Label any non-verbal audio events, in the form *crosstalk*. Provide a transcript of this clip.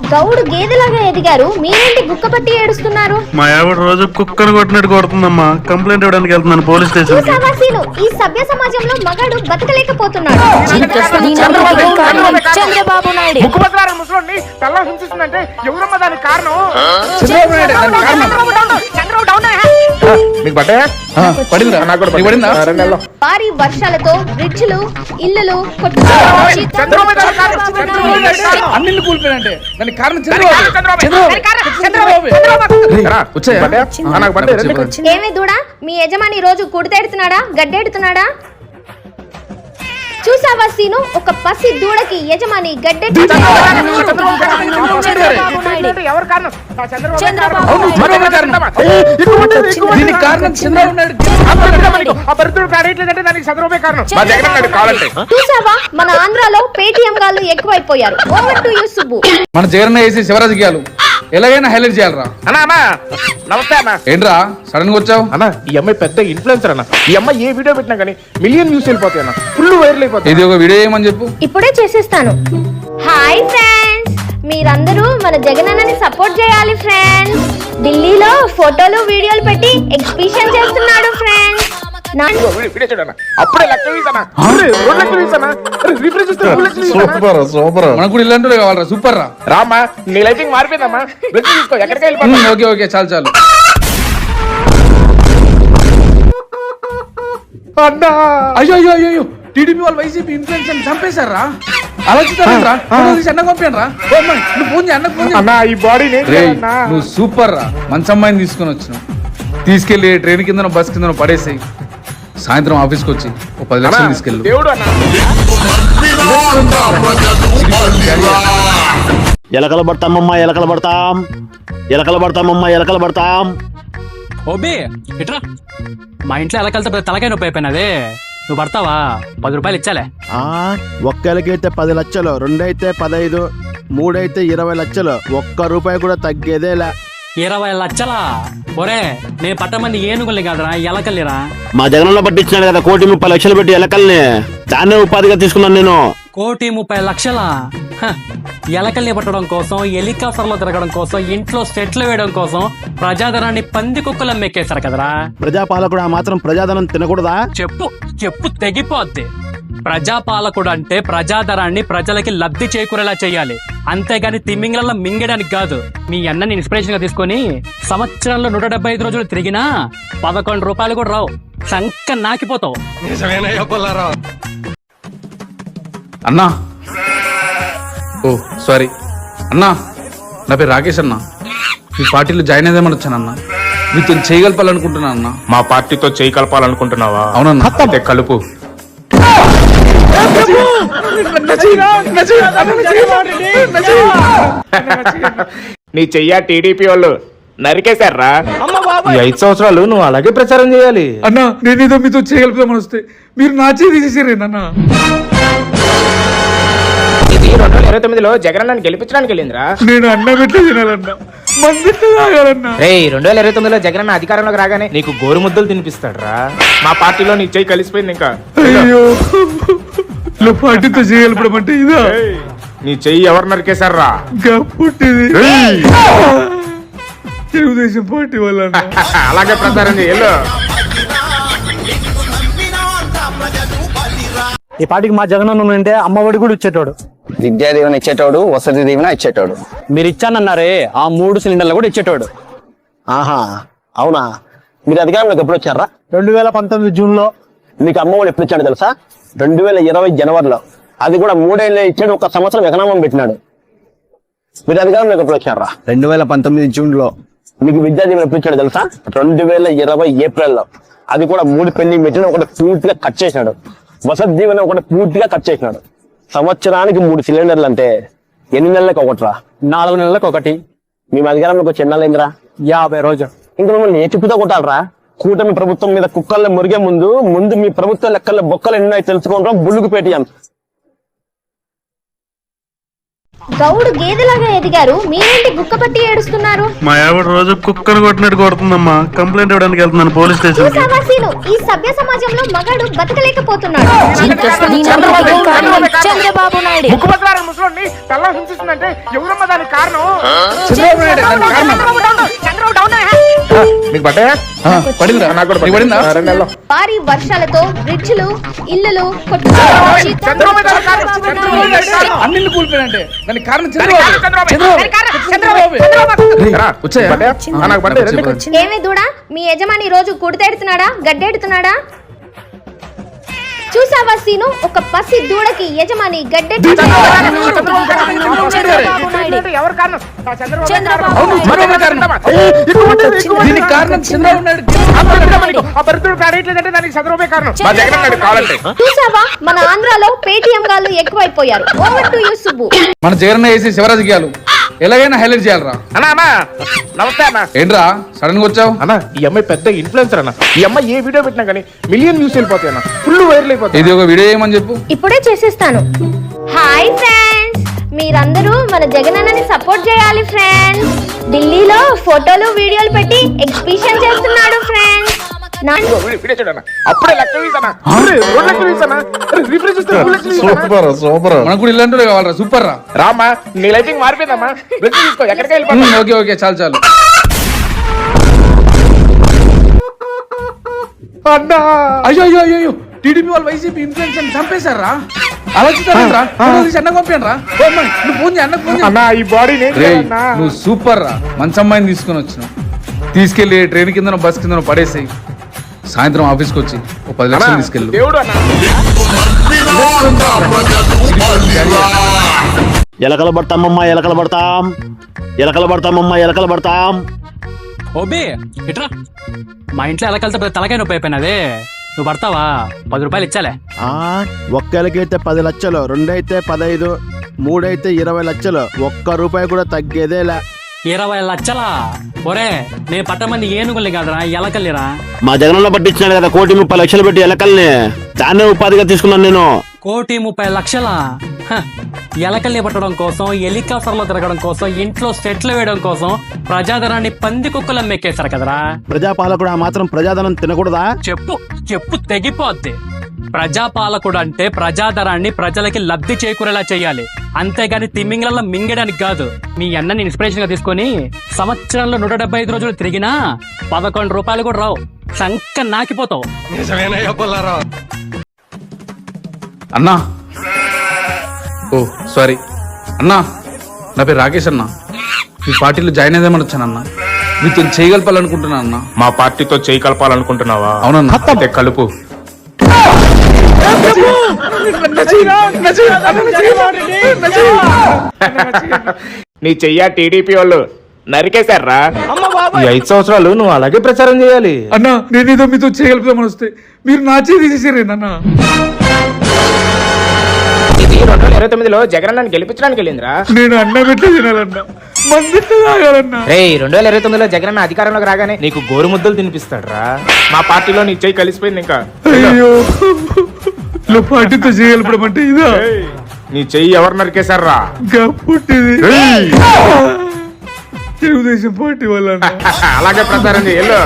గౌడు గేదెలాగా ఎదిగారు. మీరేంటి గుక్క పట్టి ఏడుస్తున్నారు? మా ఆవిడ రోజు కుక్కను కొట్టినట్టు కొడుతుందమ్మా. కంప్లైంట్ ఇవ్వడానికి వెళ్తున్నాను పోలీస్ స్టేషన్ ఈ సభ్య సమాజంలో మగాడు బతకలేకపోతున్నాడు చంద్రబాబు నాయుడు. ముక్కుపత్రాల ముసలోని తెల్ల హింసిస్తుందంటే ఎవరమ్మా దానికి కారణం? చంద్రబాబు నాయుడు మీకు పడ్డా ఆ, పడిందా నాకు కూడా నీకు పడిందా? రెండు నెలలు భారీ వర్షాలతో బ్రిడ్జ్లు కూలిపోయినంటే దానికి కారణం చంద్రబాబు. చెప్పండి. ఏమే దూడా? మీ యజమాని రోజు కుడితెడుతున్నాడా గడ్డెడుతున్నాడా? చూసావా సీను? ఒక పసి దూడకి యజమాని. గడ్డెట్టు చంద్రబాబు దీనికి కారణం చంద్రబాబు నాయుడు. ఆ దరిద్రుడు మనకి, ఆ దరిద్రుడు పాడేయట్లేదంటే దానికి చంద్రబాబే కారణం. మా జగన్ నాయుడు కావాలంటే. చూసావా? మన ఆంధ్రాలో పేటిఎం గాళ్ళు ఎక్కువైపోయారు. Over to you Subbu. మన జగన్ వేసి శివరాజకీయాలు ఎలాగైనా హైలైట్ చేయాలరా. అన్నా అన్నా నమస్తే అన్న ఏంట్రా సడన్గా వచ్చావు? అన్న ఈ అమ్మాయి పెద్ద ఇన్ఫ్లుయెన్సర్ అన్న. ఈ అమ్మాయి ఏ వీడియో పెట్టినా కానీ మిలియన్ వ్యూస్ వెళ్ళిపోతాయి అన్న. ఫుల్ వైరల్ అయిపోతాయి. ఇది ఒక వీడియో ఏమని చెప్పు? ఇప్పుడే చేసేస్తాను. హాయ్ ఫ్రెండ్స్ మీరందరూ మన జగనన్నని సపోర్ట్ చేయాలి ఫ్రెండ్స్ ఢిల్లీలో ఫోటోలు వీడియోలు పెట్టి ఎగ్జిబిషన్ చేస్తున్నాడు ఫ్రెండ్స్. సూపర్ సూపర్ మనకు కూడా ఇలాంటి కావాలరా సూపర్ రా. రామ్మా నీ లైఫింగ్ మారిపోయిందమ్మా. ఎక్కడికి ఓకే ఓకే చాలు చాలు. అన్నా! అయ్యో అయ్యో అయ్యో అయ్యో. టీడీపీ వాళ్ళు వైసీపీ ఇన్ఫ్లుయెన్స్ అని చంపేశారా? అలా చూస్తారా అన్నకు పంపాను రా నువ్వు ఫోన్ చేయి అన్నకు ఫోన్ చేయి. అన్నా ఈ బాడీని రేయ్ నువ్వు సూపర్ రా. మంచి అమ్మాయిని తీసుకొని వచ్చినావు. తీసుకెళ్ళి ట్రైన్ కింద బస్ కింద పడేసేయి. సాయంత్రం ఆఫీస్కి వచ్చి ఓ పది లక్షలు తీసుకెళ్ళు. దేవుడు అన్న. ఎలకలు పడతామమ్మా ఎలకలు పడతాం. ఎలకలు పడతామమ్మా ఎలకలు పడతాం. ఓబే ఇట్రా. మా ఇంట్లో ఎలా కలితే తలకాయ నొప్పి అయిపోయినదే. నువ్వు పడతావా? పది రూపాయలు ఇచ్చాలే. ఆ ఒక్క ఎలకైతే పది లక్షలు రెండైతే పదైదు మూడైతే ఇరవై లక్షలు ఒక్క రూపాయి కూడా తగ్గేదేలా ఇరవై లక్షలా? ఒరే నేను పట్టమంది ఏనుగుల్ని కాదురా ఎలకల్లిరా. మా జగనన్న పట్టించినాడు కదా కోటి ముప్పై లక్షలు పెట్టి ఎలకల్ని. దాన్నే ఉపాధిగా తీసుకున్నాను నేను. కోటి ముప్పై లక్షలా హ, ఎలకల్ని పట్టడం కోసం హెలికాప్టర్లో తిరగడం కోసం ఇంట్లో సెట్లు వేయడం కోసం ప్రజాధనాన్ని పంది కుక్కలు మెక్కేశారు కదరా. ప్రజాపాలకుడు ఆ మాత్రం ప్రజాధనం తినకూడదా? చెప్పు చెప్పు తెగిపోద్ది. ప్రజాపాలకుడు అంటే ప్రజాధరాన్ని ప్రజలకి లబ్ధి చేకూరేలా చేయాలి. అంతేగాని తిమ్మింగళ మింగడానికి కాదు. మీ అన్నని ఇన్స్పిరేషన్గా తీసుకొని సంవత్సరంలో నూట డెబ్బై ఐదు రోజులు తిరిగినా పదకొండు రూపాయలు కూడా రావు. సంక నాకిపోతావు. అన్నా. ఓ సారీ. అన్నా నా పేరు రాకేష్ అన్నా. మీ పార్టీలో జాయిన్ అయిదామని వచ్చాను అన్నా. మీతో చేయగలపాలనుకుంటున్నాను అన్నా. మా పార్టీతో చేయి కలపాలనుకుంటున్నావా అవునన్నా. అయితే కలుపు. నీ చెయ్య టీడీపీ వాళ్ళు నరికేశారా? ఈ ఐదు సంవత్సరాలు నువ్వు అలాగే ప్రచారం చేయాలి. అన్నా నేను ఏదో మీతో చేయగలుపుదామని వస్తే మీరు నా చేయి రెండు వేల ఇరవై తొమ్మిదిలో జగన్ నన్ను గెలిపించడానికి వెళ్ళిందిరా. నేను అన్న పెట్టి తినాలన్నా. మంది తాగాలన్నా. రే రెండు వేల ఇరవై తొమ్మిదిలో జగన్ అధికారంలోకి రాగానే నీకు గోరు ముద్దలు తినిపిస్తాడురా. మా పార్టీలో నీ చెయ్యి కలిసిపోయింది ఇంకా. అయ్యో. పార్టీతో చేయగలపడం అంటే ఇదా? ఏయ్, నీ చెయ్యి ఎవరు నరికేశారా ఇంకా పుట్టింది. తెలుగుదేశం పార్టీ వల్ల అన్నా. *laughs* అలాగే ప్రచారం చేయాలి ఈ పాటికి మా జగనన్న ఉంటే అమ్మఒడి కూడా ఇచ్చేటోడు. విద్యా దీవెన ఇచ్చేటోడు వసతి దీవెన ఇచ్చేటోడు. మీరు ఇచ్చానన్నారే ఆ మూడు సిలిండర్లు కూడా ఇచ్చేటోడు. ఆహా అవునా? మీరు అధికారంలోకి ఎప్పుడు వచ్చారా? రెండు వేల పంతొమ్మిది జూన్లో మీకు అమ్మఒడి ఎప్పుడు ఇచ్చాడు తెలుసా? రెండు వేల ఇరవై జనవరిలో. అది కూడా మూడేళ్ళు ఇచ్చాడు ఒక సంవత్సరం ఎకనామం పెట్టినాడు. మీరు అధికారంలోకి ఎప్పుడు వచ్చారా? రెండు వేల పంతొమ్మిది జూన్లో మీకు విద్యా దీవెన ఎప్పుడు ఇచ్చాడు తెలుసా? రెండు వేల ఇరవై ఏప్రిల్లో. అది కూడా మూడు పెళ్ళి పెట్టిన ఒకటి పూర్తిగా కట్ చేసినాడు. వసతి దీవెన ఒకటి పూర్తిగా కట్ చేసినాడు. సంవత్సరానికి మూడు సిలిండర్లు అంటే ఎన్ని నెలలకు ఒకటిరా? నాలుగు నెలలకు ఒకటి. మేము అధికారంలోకి వచ్చి ఎన్నాళ్ళైందిరా యాభై రోజులు. ఇంకా మిమ్మల్ని ఏ చెప్పుతో కొట్టాలరా? కూటమి ప్రభుత్వం మీద కుక్కల్లో మురిగే ముందు ముందు మీ ప్రభుత్వ లెక్కల్లో బొక్కలు ఎన్నో తెలుసుకుంటాం. బుల్లుకు పేటియం. గౌడు గేదెలాగా ఎదిగారు. మీరేంటి గుక్కపట్టి ఏడుస్తున్నారు? మా ఆవిడ రోజు కుక్కను కొట్టినట్టు కొడుతుందమ్మా. కంప్లైంట్ ఇవ్వడానికి వెళ్తున్నాను పోలీస్ స్టేషన్ ఈ సభ్య సమాజంలో మగాడు బతకలేకపోతున్నాడు. చంద్రబాబు నాయుడు ముక్కుపత్రాల ముసలోని తల్ల హింసిస్తుందంటే ఎవరమ్మ దానికి కారణం? చంద్రబాబు నాయుడు దానికి కారణం. మీకు పడ్డాయా? ఆ, పడిందా నాకు కూడా నీకు పడిందా? ఆ, రెండు నెలలు. భారీ వర్షాలతో బ్రిడ్జ్లు. అన్నిళ్ళు దానికి కారణం చంద్రబాబు. చెప్పండి. ఏమే దూడా? మీ యజమాని రోజు కుడితెడుతున్నాడా గడ్డెడుతున్నాడా? చూసావా సీను? ఒక పసి దూడకి యజమాని గడ్డెట్టు కావాలంటే. చూసావా? మన ఆంధ్రాలో పేటిఎం గాళ్ళు ఎక్కువైపోయారు. Over to you Subbu. మన జగన్ వేసి శివరాజకీయాలు. ఎలాగైనా హైలైట్ చేయాలరా. అన్నా అన్నా నమస్తే అన్న. ఏంట్రా సడన్గా వచ్చావు? అన్న ఈ అమ్మాయి పెద్ద ఇన్ఫ్లుయెన్సర్ అన్న. ఈ అమ్మాయి ఏ వీడియో పెట్టినా కానీ మిలియన్ వ్యూస్ వెళ్ళిపోతాయి అన్న. ఫుల్ వైరల్ అయిపోతాయి ఇది ఒక వీడియో చేయమని చెప్పు. ఇప్పుడే చేసేస్తాను. హాయ్ ఫ్రెండ్స్ మీరందరూ మన జగనన్నని సపోర్ట్ చేయాలి ఫ్రెండ్స్ ఢిల్లీలో ఫోటోలు వీడియోలు పెట్టి ఎగ్జిబిషన్ చేస్తున్నాడు ఫ్రెండ్స్ అప్పుడే. సూపర్ మనకు కూడా ఇలాంటి కావాలరా సూపర్ రా. నీ మారిపోయిందమ్మా. ఎక్కడికి ఓకే ఓకే చాలు చాలు. అన్నా! అయ్యో అయ్యో అయ్యో అయ్యో. టీడీపీ వాళ్ళు వైసీపీ ఇన్ఫ్లుయెన్స్ ఆలోచిస్తారా ఆలోచిస్తారా అన్న పంపాను రా ఓ అమ్మాయి, నువ్వు ఫోన్ ఫోన్ అన్నా ఈ బాడీ నువ్వు సూపర్ రా. మంచి అమ్మాయిని తీసుకొని వచ్చినావు. తీసుకెళ్ళి ట్రైన్ కింద బస్ కింద పడేసాయి. సాయంత్రం ఆఫీస్కి వచ్చి ఓ పది లక్షలు తీసుకెళ్ళు. ఎలకలు పడతామమ్మా ఎలకలు పడతాం. ఎలకలు పడతామమ్మా ఎలకలు పడతాం. ఓబే ఇట్రా. మా ఇంట్లో ఎలా కలితే తలకాయ నొప్పి అయిపోయినదే. నువ్వు పడతావా? పది రూపాయలు ఇచ్చాలే. ఆ ఒక్కరికైతే పది లక్షలు రెండైతే పదైదు మూడైతే ఇరవై లక్షలు ఒక్క రూపాయి కూడా తగ్గేదేలే. ఇరవై లక్షలా? ఒరే నేను పట్టమంది ఏనుగుల్ని కాదురా ఎలకల్లిరా. మా జగనన్న పట్టించినాడు కదా కోటి ముప్పై లక్షలు పెట్టి ఎలకల్ని. దాన్నే ఉపాధిగా తీసుకున్నాను నేను. కోటి ముప్పై లక్షల? ఎలకల్ని పట్టడం కోసం హెలికాప్టర్లో తిరగడం కోసం ఇంట్లో సెట్లు వేయడం కోసం ప్రజాధనాన్ని పంది కుక్కలు మెక్కేశారు కదరా. ప్రజాపాలకుడు ఆ మాత్రం ప్రజాధనం తినకూడదా? చెప్పు చెప్పు తెగిపోద్ది. ప్రజాపాలకుడు అంటే ప్రజాధరాన్ని ప్రజలకి లబ్ధి చేకూరేలా చేయాలి. అంతేగాని తిమ్మింగళంలో మింగడానికి కాదు. మీ అన్నని ఇన్స్పిరేషన్గా తీసుకొని సంవత్సరంలో నూట డెబ్బై ఐదు రోజులు తిరిగినా పదకొండు రూపాయలు కూడా రావు. శంక నాకిపోతావు. అన్నా. ఓ సారీ. అన్నా నా పేరు రాకేష్ అన్నా. మీ పార్టీలో జాయిన్ అయిదామని వచ్చానన్నా మీతో చేయగలపాలనుకుంటున్నా అన్నా. మా పార్టీతో చేయి కలపాలనుకుంటున్నావా? అవునన్నా. కలుపు. నీ చెయ్య టీడీపీ వాళ్ళు నరికేశారా? ఈ ఐదు సంవత్సరాలు నువ్వు అలాగే ప్రచారం చేయాలి. అన్నా నేనేదో మీతో చేయగలుపుదామని వస్తే మీరు నా ఇది రెండు వేల ఇరవై తొమ్మిదిలో జగన్ నన్ను గెలిపించడానికి వెళ్ళిందిరా. నేను అన్న పెట్టి తినాలన్నా. మంది తాగాలన్నా. రే రెండు వేల ఇరవై తొమ్మిదిలో జగన్ అధికారంలోకి రాగానే నీకు గోరు ముద్దలు తినిపిస్తాడు రా మా పార్టీలో నీ చెయ్యి కలిసిపోయింది ఇంకా. అయ్యో నువ్వు పార్టీతో చేయగలపడం అంటే ఇదా? నీ చెయ్యి ఎవరు నరికేశారా పుట్టింది. తెలుగుదేశం పార్టీ వల్ల అన్నా. *laughs* అలాగే ప్రచారం చేయి వెళ్ళు.